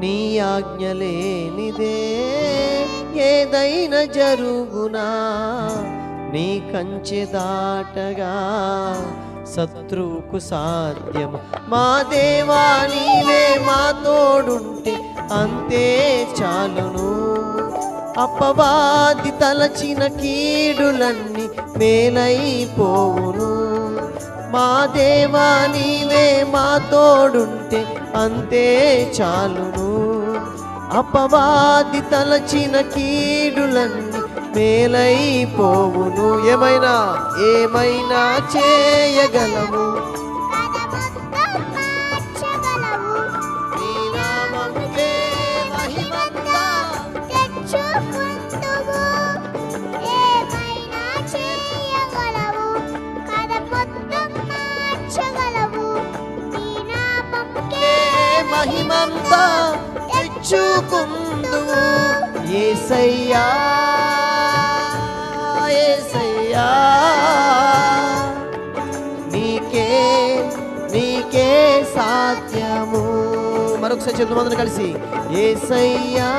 నీ ఆజ్ఞలేనిదే ఏదైనా జరుగునా? నీ కంచె దాటగా శత్రువుకు సాధ్యం మా దేవా నీవే మా తోడుంటే అంతే చాలును. అపవాది తలచిన కీడులన్నీ మేలైపోవును. మా దేవా నీవే మా తోడుంటే అంతే చాలును. అపవాది తలచిన కీడులన్నీ మేలైపోవును. ఏమైనా ఏమైనా చేయగలము? మహిమంతా తెచ్చుకుందువు ఏసయ్యా ఏసయ్యా. నీకే నీకే సాధ్యము. మరొకసారి చదువు కలిసి. ఏసయ్యా